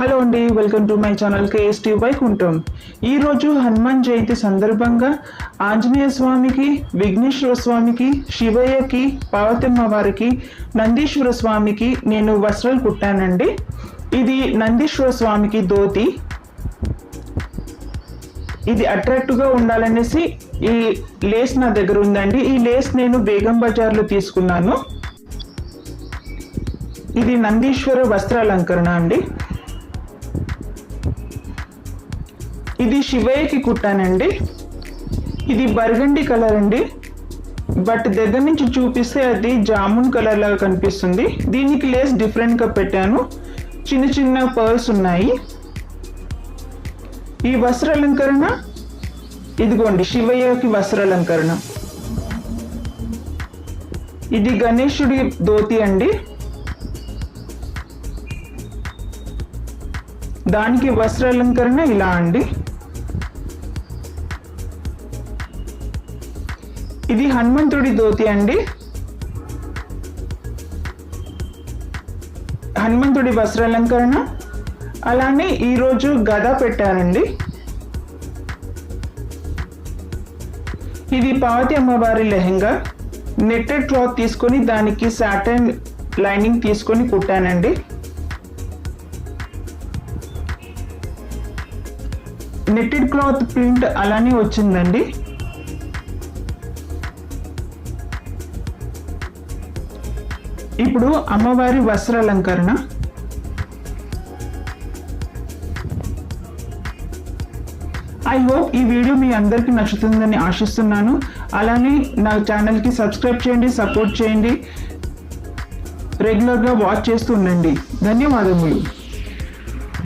Hello అండి welcome to my channel KST Vaikuntham ఈరోజు హనుమాన్ జయంతి సందర్భంగా ఆంజనేయ స్వామికి విఘ్నేశ్వర స్వామికి శివయ్యకి పార్వతమ్మ వారికి నందీశ్వర స్వామికి నేను వస్త్రాలు కుట్టానండి. ఇది నందీశ్వర స్వామికి ధోతి. ఇది అట్రాక్టివ్గా ఉండాలనేసి ఈ లేస్ నా దగ్గర ఉందండి. ఈ లేస్ నేను బేగం బజార్లో తీసుకున్నాను. ఇది నందీశ్వర వస్త్రాలంకరణ అండి. ఇది శివయ్యకి కుట్టానండి. ఇది బర్గండి కలర్ అండి. బట్ దగ్గర నుంచి చూపిస్తే అది జామున్ కలర్ లాగా కనిపిస్తుంది. దీనికి లేస్ డిఫరెంట్గా పెట్టాను. చిన్న చిన్న పర్ల్స్ ఉన్నాయి. ఈ వస్త్రాలంకరణ ఇదిగోండి శివయ్యకి వస్త్రాలంకరణ ఇది గణేశుడి ధోతి అండి. దానికి వస్త్రాలంకరణ ఇలా అండి. ఇది హనుమంతుడి ధోతి అండి. హనుమంతుడి వస్త్రాలంకరణ. అలానే ఈరోజు గద పెట్టారండి. ఇది పావతి అమ్మవారి లెహెంగా. నెట్టెడ్ క్లాత్ తీసుకొని దానికి సాటన్ లైనింగ్ తీసుకొని కుట్టానండి. నెట్టెడ్ క్లాత్ ప్రింట్ అలానే వచ్చిందండి. ఇప్పుడు అమ్మవారి వస్త్రాలంకరణ ఐ హోప్ ఈ వీడియో మీ అందరికీ నచ్చుతుందని ఆశిస్తున్నాను. అలానే నా ఛానల్కి సబ్స్క్రైబ్ చేయండి సపోర్ట్ చేయండి. రెగ్యులర్గా వాచ్ చేస్తూ ఉండండి. ధన్యవాదములు.